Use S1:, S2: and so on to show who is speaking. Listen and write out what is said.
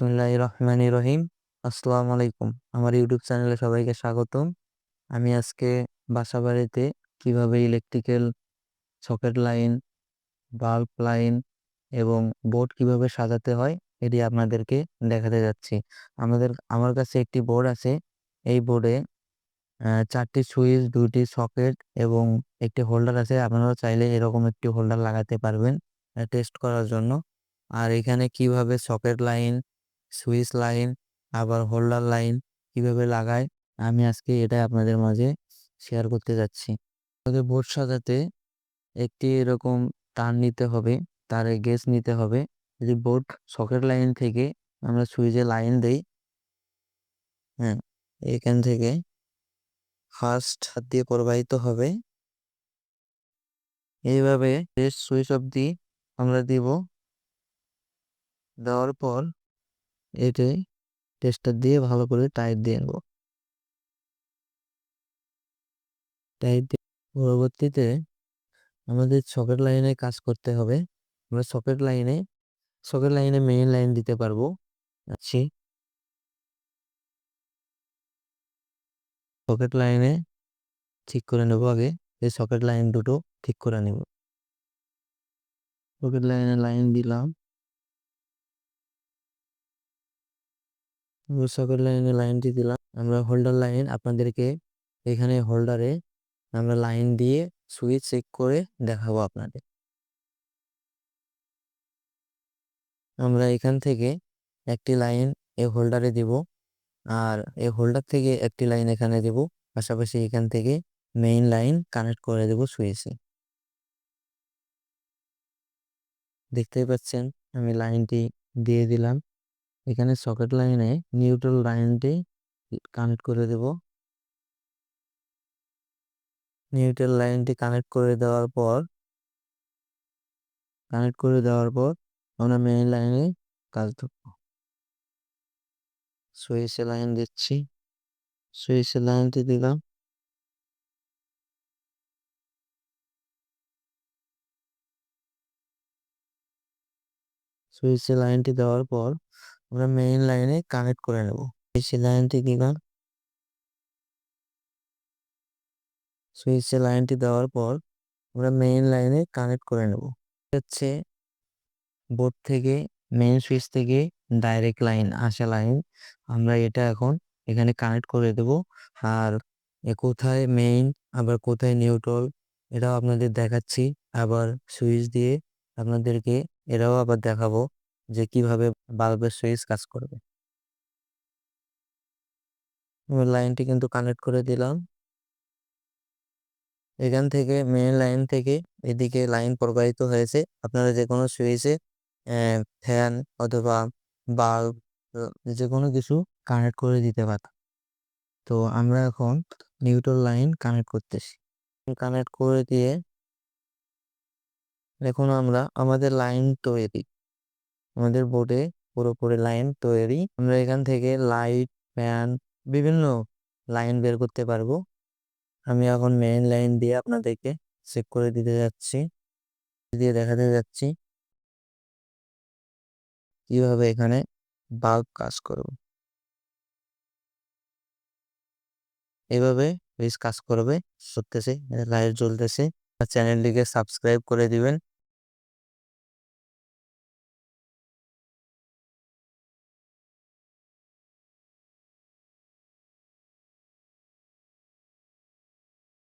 S1: বিসমিল্লাহ রহমান রহিম আসসালামু আলাইকুম আমার ইউটিউব চ্যানেলে সবাইকে স্বাগতম। আমি আজকে বাসা বাড়িতে কীভাবে electrical socket line, bulb line এবং বোর্ড কীভাবে সাজাতে হয় এটি আপনাদেরকে দেখাতে যাচ্ছি। আমাদের, আমার কাছে একটি বোর্ড আছে। এই বোর্ডে চারটি সুইচ দুটি সকেট এবং একটি হোল্ডার আছে। আপনারা চাইলে এরকম একটি হোল্ডার লাগাতে পারবেন টেস্ট করার জন্য। আর এখানে কীভাবে সকেট লাইন সুইচ লাইন, আবার হোল্ডার লাইন কীভাবে লাগায় আমি আজকে এটা আপনাদের মাঝে শেয়ার করতে যাচ্ছি। আমাদের বোর্ড সাজাতে একটি এরকম তার নিতে হবে, তারে গেস নিতে হবে। যদি বোর্ড সকেট লাইন থেকে আমরা সুইচে লাইন দেই হ্যাঁ এখান থেকে ফার্স্ট হাত দিয়ে প্রবাহিত হবে। এইভাবে সুইচ অবধি আমরা দিব। দেওয়ার পর এটাই টেস্টার দিয়ে ভালো করে টাইট দিয়ে নেব। টাইট পরবর্তীতে আমাদের সকেট লাইনে কাজ করতে হবে। আমরা সকেট লাইনে সকেট লাইনে মেইন লাইন দিতে পারব। আছি সকেট লাইনে ঠিক করে নেব আগে। এই সকেট লাইন দুটো ঠিক করে নেব। সকেট লাইনে লাইন দিলাম। সকেট লাইনে লাইনটি দিলাম। আমরা হোল্ডার লাইন আপনাদেরকে এখানে হোল্ডারে আমরা লাইন দিয়ে সুইচ চেক করে দেখাবো আপনাদের। আমরা এখান থেকে একটি লাইন এই হোল্ডারে দিব আর এই হোল্ডার থেকে একটি লাইন এখানে দেব। পাশাপাশি এখান থেকে মেইন লাইন কানেক্ট করে দেব সুইচে দেখতেই পাচ্ছেন আমি লাইনটি দিয়ে দিলাম। এখানে সকেট লাইনে নিউট্রাল লাইনটি কানেক্ট করে দেব। নিউট্রাল লাইনটি কানেক্ট করে দেওয়ার পর কানেক্ট করে দেওয়ার পর আমরা মেইন লাইনে কাজ করব সুইচে লাইন দিচ্ছি। সুইচে লাইনটি দিলাম। সুইচে লাইনটি দেওয়ার পর আমরা মেইন লাইনে কানেক্ট করে নেব। সুইচে লাইনটি দিলাম সুইচে লাইনটি দেওয়ার পর আমরা মেইন লাইনে কানেক্ট করে নেব। হচ্ছে বোর্ড থেকে মেইন সুইচ থেকে ডাইরেক্ট লাইন আসা লাইন আমরা এটা এখন এখানে কানেক্ট করে দেব। আর এ কোথায় মেইন আবার কোথায় নিউট্রাল এটাও আপনাদের দেখাচ্ছি। আবার সুইচ দিয়ে আপনাদেরকে এটাও আবার দেখাবো। যে কীভাবে বাল্বের সুইচ কাজ করবে। লাইনটি কিন্তু কানেক্ট করে দিলাম। এখান থেকে মেন লাইন থেকে এদিকে লাইন প্রবাহিত হয়েছে। আপনারা যে কোনো সুইচে ফ্যান অথবা বাল্ব যে কোনো কিছু কানেক্ট করে দিতে পারত তো আমরা এখন নিউট্রাল লাইন কানেক্ট করতেছি। কানেক্ট করে দিয়ে, এখন আমরা আমাদের লাইন তৈরি। আমাদের বোর্ডে পুরোপুরি লাইন তৈরি। আমরা এখান থেকে লাইট ফ্যান বিভিন্ন লাইন বের করতে পারব। আমি এখন মেইন লাইন দিয়ে আপনাদেরকে চেক করে দিতে যাচ্ছি, দিয়ে দেখাতে যাচ্ছি কীভাবে এখানে বাল্ব কাজ করবে। এভাবে বেশ কাজ করবে করতেছে লাইট জ্বলতেছে। চ্যানেলটিকে সাবস্ক্রাইব করে দিবেন।